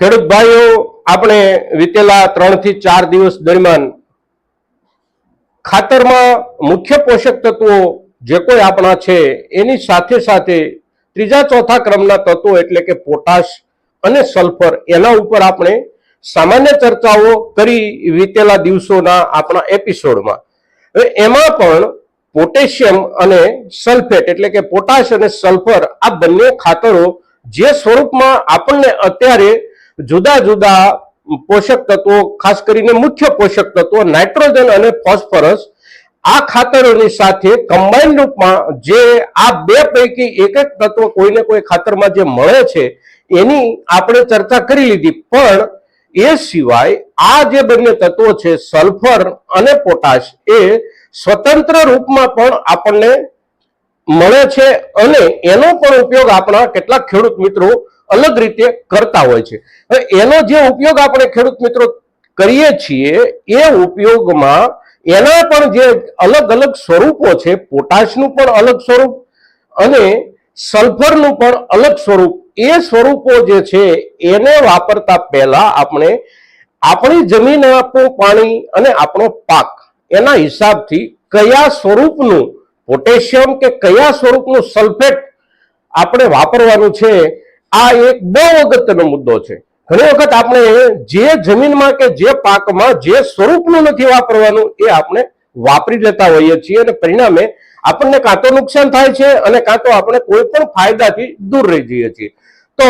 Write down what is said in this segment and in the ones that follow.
ખેડૂત ભાઈઓ, આપણે વીતેલા ત્રણથી ચાર દિવસ દરમિયાન ખાતરમાં મુખ્ય પોષક તત્વો જે કોઈ આપણા છે, એની સાથે સાથે ત્રીજા ચોથા ક્રમના તત્વો એટલે કે પોટાશ અને સલ્ફર, એના ઉપર આપણે સામાન્ય ચર્ચાઓ કરી વીતેલા દિવસોના આપણા એપિસોડમાં. હવે એમાં પણ પોટેશિયમ અને સલ્ફેટ એટલે કે પોટાશ અને સલ્ફર આ બંને ખાતરો જે સ્વરૂપમાં આપણને અત્યારે જુદા જુદા પોષક તત્વો, ખાસ કરીને મુખ્ય પોષક તત્વો, નાઇટ્રોજન અને ફોસ્ફરસ, આ ખાતરોની સાથે કમ્બાઈન રૂપમાં જે આ બે પૈકી એક એક તત્વ કોઈને કોઈ ખાતરમાં જે મળે છે, એની આપણે ચર્ચા કરી લીધી. પણ એ સિવાય આ જે બંને તત્વો છે, સલ્ફર અને પોટાશ, એ સ્વતંત્ર રૂપમાં પણ આપણને મળે છે અને એનો પણ ઉપયોગ આપણા કેટલાક ખેડૂત મિત્રો અલગ રીતે કરતા હોય છે. એનો જે ઉપયોગ આપણે ખેડૂત મિત્રો કરીએ છીએ, એ ઉપયોગમાં એના પણ જે અલગ અલગ સ્વરૂપો છે, પોટાશનું પણ અલગ સ્વરૂપ અને સલ્ફરનું પણ અલગ સ્વરૂપ, એ સ્વરૂપો જે છે, એને વાપરતા પહેલા આપણે આપણી જમીન આપણું પાણી અને આપણો પાક, એના હિસાબથી કયા સ્વરૂપનું પોટેશિયમ કે કયા સ્વરૂપનું સલ્ફેટ આપણે વાપરવાનું છે આ એક બહુ અગત્યનો મુદ્દો છે. ઘણી વખત આપણે જે જમીનમાં કે જે પાકમાં જે સ્વરૂપનું નથી વાપરવાનું એ આપણે વાપરી લેતા હોઈએ છીએ અને પરિણામે આપણને કાં તો નુકસાન થાય છે અને કાં તો આપણે કોઈ પણ ફાયદાથી દૂર રહી જઈએ છીએ. તો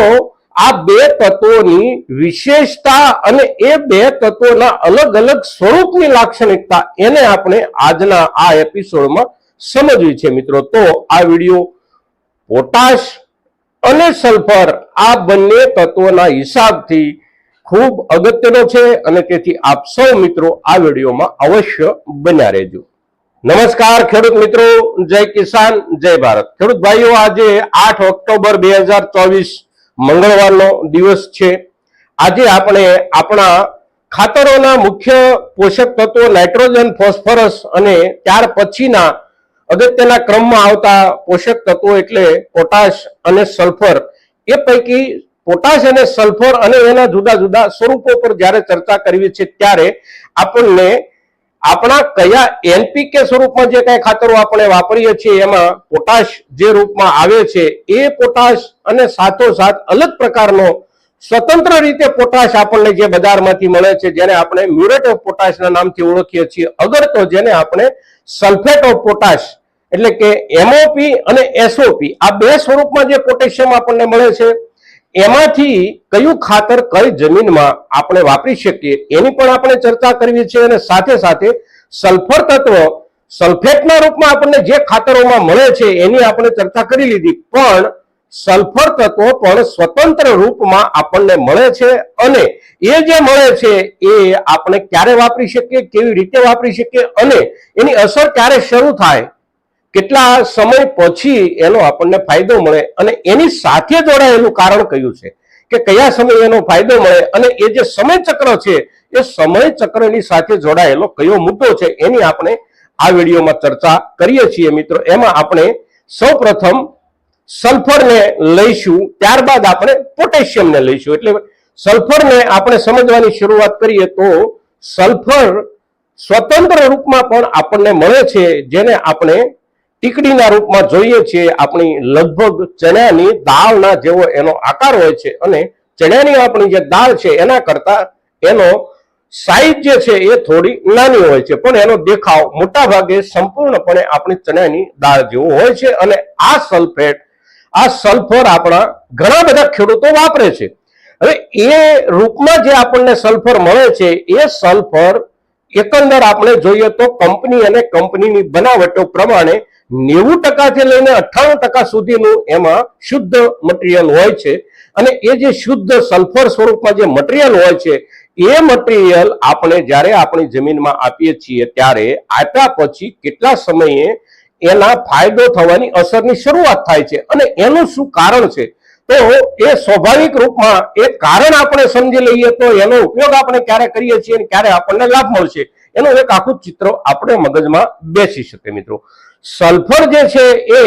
આ બે તત્વોની વિશેષતા અને એ બે તત્વોના અલગ અલગ સ્વરૂપની લાક્ષણિકતા એને આપણે આજના આ એપિસોડમાં સમજવી છે મિત્રો. તો આ વીડિયો પોટાશ અને સલ્ફર આ બંને તત્વોના હિસાબથી ખૂબ અગત્યનો છે અને તેથી આપ સૌ મિત્રો આ વિડીયોમાં અવશ્ય બન્યા રહેજો. નમસ્કાર, ખેડૂત મિત્રો. જય કિસાન, જય ભારત. ખેડૂત ભાઈઓ, આજે આઠ ઓક્ટોબર બે હજાર ચોવીસ મંગળવારનો દિવસ છે. આજે આપણે આપણા ખાતરોના મુખ્ય પોષક તત્વો નાઇટ્રોજન, ફોસ્ફરસ અને ત્યાર પછીના અગત્યના ક્રમમાં આવતા પોષક તત્વો એટલે પોટાશ અને સલ્ફર. એ પૈકી પોટાશ અને સલ્ફર અને એના જુદા જુદા સ્વરૂપો પર જ્યારે ચર્ચા કરવી છે ત્યારે આપણને આપણા કયા એનપીકે સ્વરૂપમાં જે કઈ ખાતરો આપણે વાપરીએ છીએ એમાં પોટાશ જે રૂપમાં આવે છે, એ પોટાશ અને સાથોસાથ અલગ પ્રકારનો સ્વતંત્ર રીતે પોટાશ આપણને જે બજારમાંથી મળે છે, જેને આપણે મ્યુરેટ ઓફ પોટાશના નામથી ઓળખીએ છીએ, અગર તો જેને આપણે સલ્ફેટ ઓફ પોટાશ એટલે કે એમઓપી અને એસઓપી આ બે સ્વરૂપમાં જે પોટેશિયમ આપણને મળે છે, એમાંથી કયું ખાતર કઈ જમીનમાં આપણે વાપરી શકીએ, એની પણ આપણે ચર્ચા કરવી છે અને સાથે સાથે સલ્ફર તત્વ સલ્ફેટના રૂપમાં આપણને જે ખાતરોમાં મળે છે એની આપણે ચર્ચા કરી લીધી, પણ સલ્ફર તત્વો પણ સ્વતંત્ર રૂપમાં આપણને મળે છે અને એ જે મળે છે એ આપણે ક્યારે વાપરી શકીએ, કેવી રીતે વાપરી શકીએ અને એની અસર ક્યારે શરૂ થાય કેટલા સમય પછી એનો આપણને ફાયદો મળે અને એની સાથે જોડાયેલું કારણ કયું છે? કે કયા સમયે એનો ફાયદો મળે અને એ જે સમય ચક્ર છે, એ સમય ચક્રની સાથે જોડાયેલો કયો મુદ્દો છે એની આપણે આ વિડીયોમાં ચર્ચા કરીએ છીએ મિત્રો. એમાં આપણે સૌ પ્રથમ સલ્ફરને લઈશું, ત્યારબાદ આપણે પોટેશિયમને લઈશું. એટલે સલ્ફરને આપણે સમજવાની શરૂઆત કરીએ તો સલ્ફર સ્વતંત્ર રૂપમાં પણ આપણને મળે છે, જેને આપણે ટીકડીના રૂપમાં જોઈએ છીએ આપણી લગભગ ચણાની દાળના જેવો એનો આકાર હોય છે અને ચણાની આપણી જે દાળ છે એના કરતા એનો સાઈઝ જે છે એ થોડી નાની હોય છે. પણ એનો દેખાવ મોટા ભાગે સંપૂર્ણપણે આપણી ચણાની દાળ જેવો હોય છે અને આ સલ્ફેટ આ સલ્ફર આપણા ઘણા બધા ખેડૂતો વાપરે છે. હવે એ રૂપમાં જે આપણને સલ્ફર મળે છે, એ સલ્ફર એકંદર આપણે જોઈએ તો કંપની અને કંપનીની બનાવટો પ્રમાણે નેવું ટકાથી લઈને અઠ્ઠાણું ટકા સુધીનું એમાં શુદ્ધ મટીરિયલ હોય છે. અને એ જે શુદ્ધ સલ્ફર સ્વરૂપમાં જે મટીરિયલ હોય છે, એ મટીરિયલ આપણે જ્યારે આપણી જમીનમાં આપીએ છીએ ત્યારે આપ્યા પછી કેટલા સમયે એના ફાયદો થવાની અસરની શરૂઆત થાય છે અને એનું શું કારણ છે? તો એ સ્વાભાવિક રૂપમાં એ કારણ આપણે સમજી લઈએ તો એનો ઉપયોગ આપણે ક્યારે કરીએ છીએ ક્યારે આપણને લાભ મળશે? એનું એક આખું ચિત્ર આપણે મગજમાં બેસી શકે મિત્રો. સલ્ફર જે છે એ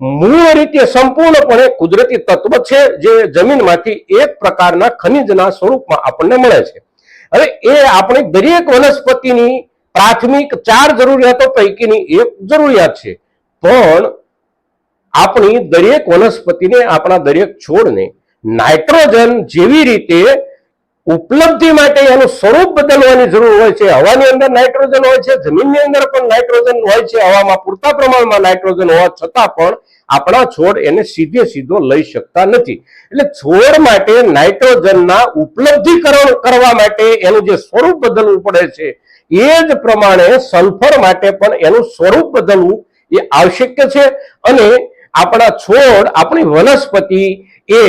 મૂળ રીતે સંપૂર્ણપણે કુદરતી તત્વ છે જે જમીનમાંથી એક પ્રકારના ખનિજના સ્વરૂપમાં આપણને મળે છે. હવે એ આપણી દરેક વનસ્પતિની પ્રાથમિક ચાર જરૂરિયાતો પૈકીની એક જરૂરિયાત છે. પણ આપણી દરેક વનસ્પતિને, આપણા દરેક છોડને નાઇટ્રોજન જેવી રીતે ઉપલબ્ધિ માટે એનું સ્વરૂપ બદલવાની જરૂર હોય છે. હવાની અંદર નાઇટ્રોજન હોય છે, જમીનની અંદર પણ નાઇટ્રોજન હોય છે. હવામાં પૂરતા પ્રમાણમાં નાઇટ્રોજન હોવા છતાં પણ આપણા છોડ એને સીધે સીધો લઈ શકતા નથી. એટલે છોડ માટે નાઇટ્રોજનના ઉપલબ્ધિકરણ કરવા માટે એનું જે સ્વરૂપ બદલવું પડે છે, એ જ પ્રમાણે સલ્ફર માટે પણ એનું સ્વરૂપ બદલવું એ આવશ્યક છે. અને આપણા છોડ, આપણી વનસ્પતિ એ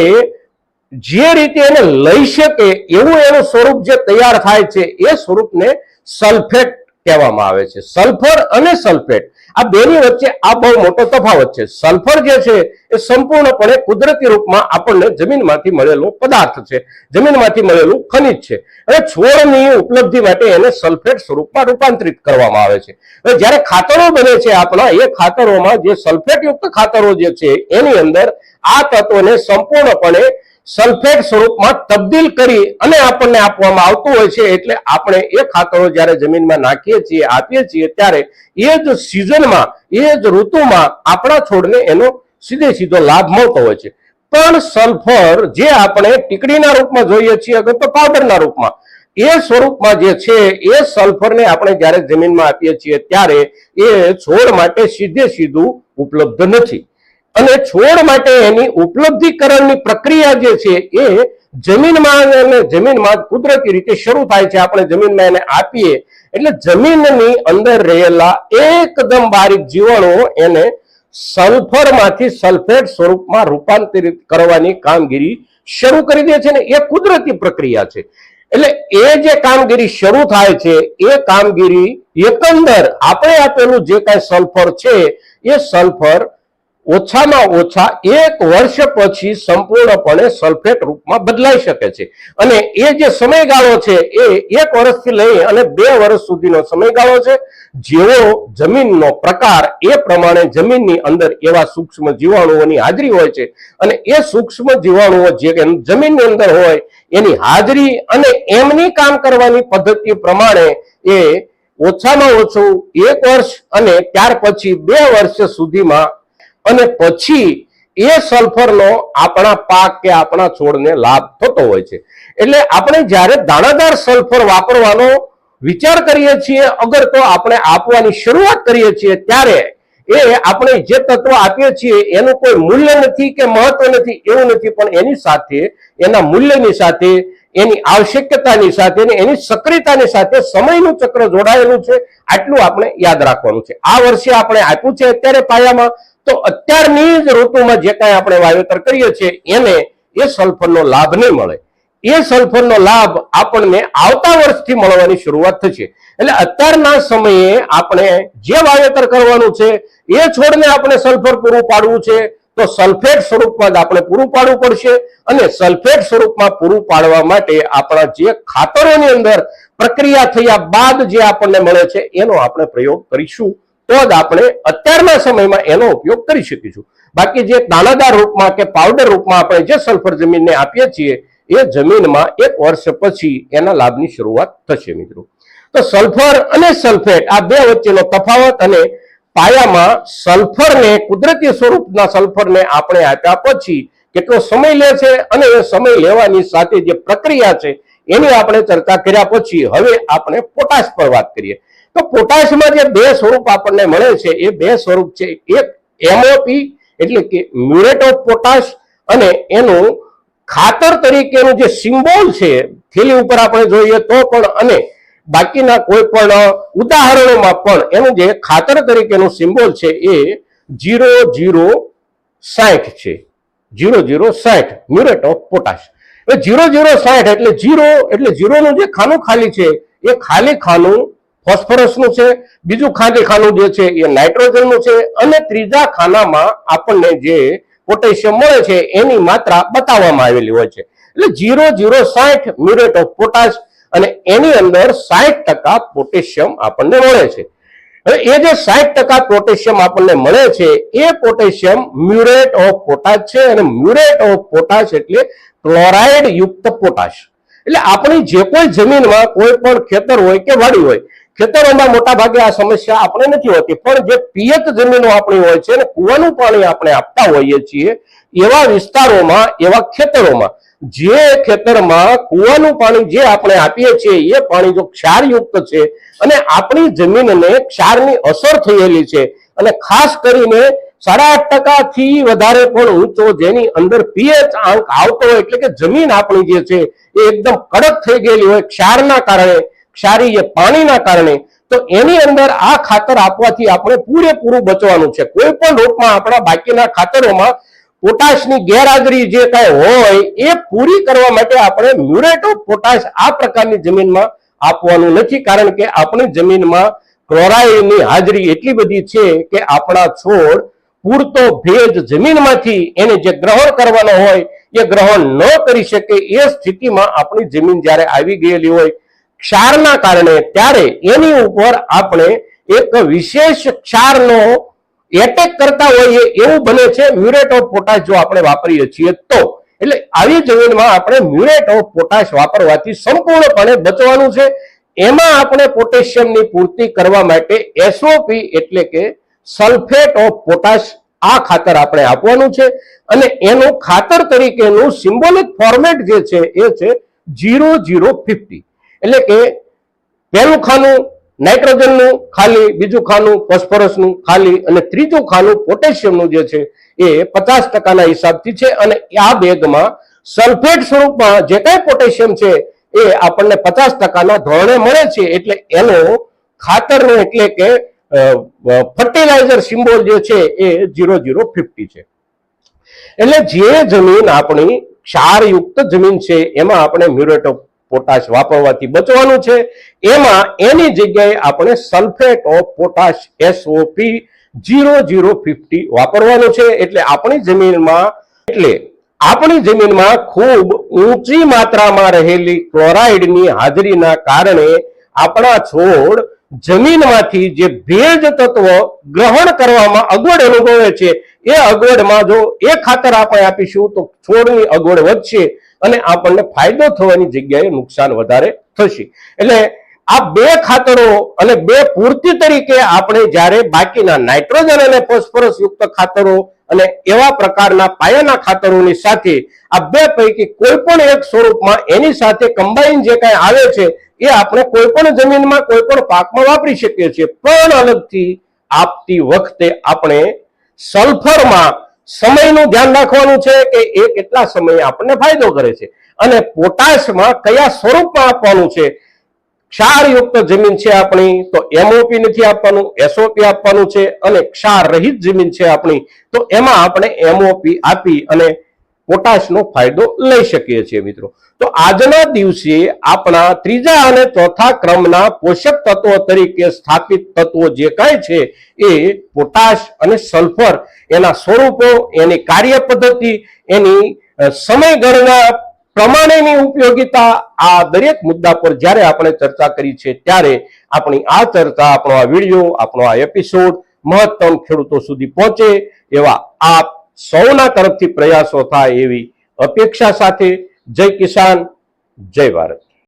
જે રીતે એને લઈ શકે એવું એનું સ્વરૂપ જે તૈયાર થાય છે, એ સ્વરૂપને સલ્ફેટ કહેવામાં આવે છે. સલ્ફર અને સલ્ફેટ, આ બેની વચ્ચે આ બહુ મોટો તફાવત છે. સલ્ફર જે છે, એ સંપૂર્ણપણે કુદરતી રૂપમાં આપણને જમીનમાંથી મળેલો પદાર્થ છે. જમીનમાંથી મળેલું ખનિજ છે. અને છોડની ઉપલબ્ધિ માટે એને સલ્ફેટ સ્વરૂપમાં રૂપાંતરિત કરવામાં આવે છે. હવે જ્યારે ખાતરો બને છે આપણા, એ ખાતરોમાં જે સલ્ફેટ યુક્ત ખાતરો જે છે, એની અંદર આ તત્વોને સંપૂર્ણપણે સલ્ફેટ સ્વરૂપમાં તબદીલ કરી અને આપણને આપવામાં આવતું હોય છે એટલે આપણે એ ખાતરો જ્યારે જમીનમાં નાખીએ છીએ, આપીએ છીએ, ત્યારે એ જ સિઝનમાં એ જ ઋતુમાં આપણા છોડને એનો સીધે સીધો લાભ મળતો હોય છે. પણ સલ્ફર જે આપણે ટીકડીના રૂપમાં જોઈએ છીએ, અગર તો પાવડરના રૂપમાં, એ સ્વરૂપમાં જે છે, એ સલ્ફરને આપણે જ્યારે જમીનમાં આપીએ છીએ, ત્યારે એ છોડ માટે સીધે સીધું ઉપલબ્ધ નથી. અને છોડ માટે એની ઉપલબ્ધિકરણની પ્રક્રિયા જે છે એ જમીનમાં અને જમીનમાં કુદરતી રીતે શરૂ થાય છે. આપણે જમીનમાં એને આપીએ એટલે જમીનની અંદર રહેલા એકદમ બારીક જીવાણુઓ એને સલ્ફરમાંથી સલ્ફેટ સ્વરૂપમાં રૂપાંતરિત કરવાની કામગીરી શરૂ કરી દે છે ને એ કુદરતી પ્રક્રિયા છે. એટલે એ જે કામગીરી શરૂ થાય છે, એ કામગીરી એકંદર આપણે આપેલું જે કાંઈ સલ્ફર છે, એ સલ્ફર ઓછામાં ઓછા એક વર્ષ પછી સંપૂર્ણપણે સલ્ફેટ રૂપમાં બદલાઈ શકે છે. અને એ જે સમયગાળો છે એ એક વર્ષથી લઈ અને બે વર્ષ સુધીનો સમયગાળો છે. જેવો જમીનનો પ્રકાર એ પ્રમાણે જમીનની અંદર એવા સૂક્ષ્મ જીવાણુઓની હાજરી હોય છે અને એ સૂક્ષ્મ જીવાણુઓ જે જમીનની અંદર હોય એની હાજરી અને એમની કામ કરવાની પદ્ધતિ પ્રમાણે એ ઓછામાં ઓછું એક વર્ષ અને ત્યાર પછી બે વર્ષ સુધીમાં અને પછી એ સલ્ફરનો આપણા પાક કે આપણા છોડને લાભ થતો હોય છે. એટલે આપણે જ્યારે દાણાદાર સલ્ફર વાપરવાનો વિચાર કરીએ છીએ, અગર તો આપણે આપવાની શરૂઆત કરીએ છીએ, ત્યારે એ આપણે જે તત્વ આપીએ છીએ, એનું કોઈ મૂલ્ય નથી કે મહત્વ નથી, એવું નથી, પણ એની સાથે, એના મૂલ્યની સાથે, એની આવશ્યકતાની સાથે એની સક્રિયતાની સાથે સમયનું ચક્ર જોડાયેલું છે. આટલું આપણે યાદ રાખવાનું છે. આ વર્ષે આપણે આપ્યું છે અત્યારે પાયામાં તો અત્યારની જ ઋતુમાં જે કાંઈ આપણે વાવેતર કરીએ છીએ, એને એ સલ્ફરનો લાભ નહીં મળે. એ સલ્ફરનો લાભ આપણને આવતા વર્ષથી મળવાની શરૂઆત થશે. એટલે અત્યારના સમયે આપણે જે વાવેતર કરવાનું છે, એ છોડને આપણે સલ્ફર પૂરું પાડવું છે, તો સલ્ફેટ સ્વરૂપમાં જ આપણે પૂરું પાડવું પડશે અને સલ્ફેટ સ્વરૂપમાં પૂરું પાડવા માટે આપણા જે ખાતરોની અંદર પ્રક્રિયા થયા બાદ જે આપણને મળે છે, એનો આપણે પ્રયોગ કરીશું. તો જ આપણે અત્યારના સમયમાં એનો ઉપયોગ કરી શકીશું. બાકી જે દાણાદાર રૂપમાં કે પાવડર રૂપમાં આપણે જે સલ્ફર જમીનને આપીએ છીએ, એ જમીનમાં એક વર્ષ પછી એના લાભની શરૂઆત થશે મિત્રો. તો સલ્ફર અને સલ્ફેટ આ બે વચ્ચેનો તફાવત અને પાયામાં સલ્ફરને કુદરતી સ્વરૂપના સલ્ફરને આપણે આપ્યા પછી કેટલો સમય લે છે અને એ સમય લેવાની સાથે જે પ્રક્રિયા છે, એની આપણે ચર્ચા કર્યા પછી હવે આપણે પોટાશ પર વાત કરીએ. તો પોટાશમાં જે બે સ્વરૂપ આપણને મળે છે, એ બે સ્વરૂપ છે. એક એમઓપી એટલે કે મ્યુરેટ ઓફ પોટાશ અને એનું ખાતર તરીકેનું જે સિમ્બોલ છે, થેલી ઉપર આપણે જોઈએ તો પણ અને બાકીના કોઈ પણ ઉદાહરણોમાં પણ એનું જે ખાતર તરીકેનું સિમ્બોલ છે, એ જીરો જીરો સાઠ છે. જીરો જીરો સાઠ, મ્યુરેટ ઓફ પોટાશ. હવે જીરો જીરો સાઠ એટલે જીરો એટલે જીરોનું જે ખાનું ખાલી છે, એ ખાલી ખાનું ફોસ્ફરસનું છે, બીજું ખાલી ખાનું જે છે એ નાઇટ્રોજનનું છે અને ત્રીજા ખાનામાં આપણને જે પોટેશિયમ મળે છે એની માત્રા બતાવવામાં આવેલી હોય છે. એટલે જીરો જીરો સાઠ મ્યુરેટ ઓફ પોટાશ અને એની અંદર સાઠ ટકા પોટેશિયમ આપણને મળે છે. હવે એ જે સાઠ ટકા પોટેશિયમ આપણને મળે છે, એ પોટેશિયમ મ્યુરેટ ઓફ પોટાશ છે અને મ્યુરેટ ઓફ પોટાશ એટલે ક્લોરાઇડ યુક્ત પોટાશ. એટલે આપણી જે કોઈ જમીનમાં કોઈ પણ ખેતર હોય કે વાડી હોય ખેતરોમાં મોટા ભાગે આ સમસ્યા આપણે નથી હોતી, પણ જે પિયત જમીનો આપણી હોય છે અને કૂવાનું પાણી આપણે આપતા હોઈએ છીએ, એવા વિસ્તારોમાં, એવા ખેતરોમાં, જે ખેતરમાં કૂવાનું પાણી જે આપણે આપીએ છીએ, એ પાણી જો ક્ષારયુક્ત છે અને આપણી જમીનને ક્ષારની અસર થયેલી છે અને ખાસ કરીને સાડા આઠ ટકાથી વધારે પણ ઊંચો જેની અંદર પીએચ આંક આવતો હોય એટલે કે જમીન આપણી જે છે એ એકદમ કડક થઈ ગયેલી હોય ક્ષારના કારણે ક્ષારીય પાણીના કારણે, તો એની અંદર આ ખાતર આપવાથી આપણે પૂરેપૂરું બચવાનું છે. કોઈ પણ રૂપમાં આપણા બાકીના ખાતરોમાં પોટાશની ગેરહાજરી જે કાંઈ હોય, એ પૂરી કરવા માટે આપણે મ્યુરેટ ઓફ પોટાશ આ પ્રકારની જમીનમાં આપવાનું નથી, કારણ કે આપણી જમીનમાં ક્લોરાઇડની હાજરી એટલી બધી છે કે આપણા છોડ પૂરતો ભેજ જમીનમાંથી એને જે ગ્રહણ કરવાનો હોય, એ ગ્રહણ ન કરી શકે એ સ્થિતિમાં આપણી જમીન જ્યારે આવી ગયેલી હોય ક્ષારના કારણે ત્યારે એની ઉપર આપણે એક વિશેષ ક્ષારનો એટેક કરતા હોઈએ એવું બને છે મ્યુરેટ ઓફ પોટાશ જો આપણે વાપરીએ છીએ તો. એટલે આવી જમીનમાં આપણે મ્યુરેટ ઓફ પોટાશ વાપરવાથી સંપૂર્ણપણે બચવાનું છે. એમાં આપણે પોટેશિયમની પૂર્તિ કરવા માટે એસઓપી એટલે કે સલ્ફેટ ઓફ પોટાશ આ ખાતર આપણે આપવાનું છે. અને એનું ખાતર તરીકેનું સિમ્બોલિક ફોર્મેટ જે છે એ છે ઝીરો જીરો ફિફ્ટી એટલે કે પહેલું ખાનું નાઇટ્રોજનનું ખાલી, બીજું ખાનું ફોસ્ફરસનું ખાલી અને ત્રીજું ખાનું પોટેશિયમનું જે છે એ પચાસ ટકાના હિસાબથી છે અને આ બેગમાં સલ્ફેટ સ્વરૂપમાં જે કાંઈ પોટેશિયમ છે એ આપણને પચાસ ટકાના ધોરણે મળે છે. એટલે એનો ખાતરનો એટલે કે ફર્ટિલાઇઝર સિમ્બોલ જે છે એ જીરો ઝીરો ફિફ્ટી છે. એટલે જે જમીન આપણી ક્ષારયુક્ત જમીન છે, એમાં આપણે મ્યુરેટ ઓફ પોટાશ વાપરવાથી બચવાનું છે. એમાં એની જગ્યાએ આપણે sulphate of potash SOP zero zero fifty વાપરવાનું છે. એટલે આપણી જમીનમાં, એટલે આપણી જમીનમાં ખૂબ ઊંચી માત્રામાં રહેલી ક્લોરાઇડની હાજરીના કારણે આપણા છોડ જમીનમાંથી જે ભેજ તત્વ ગ્રહણ કરવામાં અગવડ અનુભવે છે, એ અગવડમાં જો એ ખાતર આપણે આપીશું તો છોડની અગવડ વધશે. અને આપણને ફાયદો થવાની જગ્યાએ નુકસાન વધારે થશે. એટલે આ બે ખાતરો અને બે પૂર્તિ તરીકે આપણે જ્યારે બાકીના નાઇટ્રોજન અને ફોસ્ફરસ યુક્ત ખાતરો અને એવા પ્રકારના પાયાના ખાતરોની સાથે આ બે પૈકી કોઈ પણ એક સ્વરૂપમાં એની સાથે કમ્બાઈન જે કાંઈ આવે છે, એ આપણે કોઈ પણ જમીનમાં, કોઈ પણ પાકમાં વાપરી શકીએ છીએ. પણ અલગથી આપતી વખતે આપણે સલ્ફરમાં સમયનું ધ્યાન રાખવાનું છે કે એ કેટલા સમયે આપણને ફાયદો કરે છે. અને પોટાશમાં કયા સ્વરૂપમાં આપવાનું છે? ક્ષારયુક્ત જમીન છે આપણી, તો એમઓપી નથી આપવાનું એસઓપી આપવાનું છે અને ક્ષાર રહિત જમીન છે આપણી. તો એમાં આપણે એમઓપી આપી અને પોટાશનો ફાયદો લઈ શકીએ છીએ મિત્રો. તો આજના દિવસે આપણા ત્રીજા અને ચોથા ક્રમના પોષક તત્વો તરીકે સ્થાપિત તત્વો જે કાંઈ છે એ પોટાશ અને સલ્ફર એના સ્વરૂપો, એની કાર્ય પદ્ધતિ એની સમયગણના પ્રમાણેની ઉપયોગિતા આ દરેક મુદ્દા પર જ્યારે આપણે ચર્ચા કરી છે ત્યારે આપણી આ ચર્ચા, આપણો આ વીડિયો, આપણો આ એપિસોડ મહત્તમ ખેડૂતો સુધી પહોંચે એવા આપ સૌના તરફથી પ્રયાસો થાય એવી અપેક્ષા સાથે જય કિસાન જય ભારત.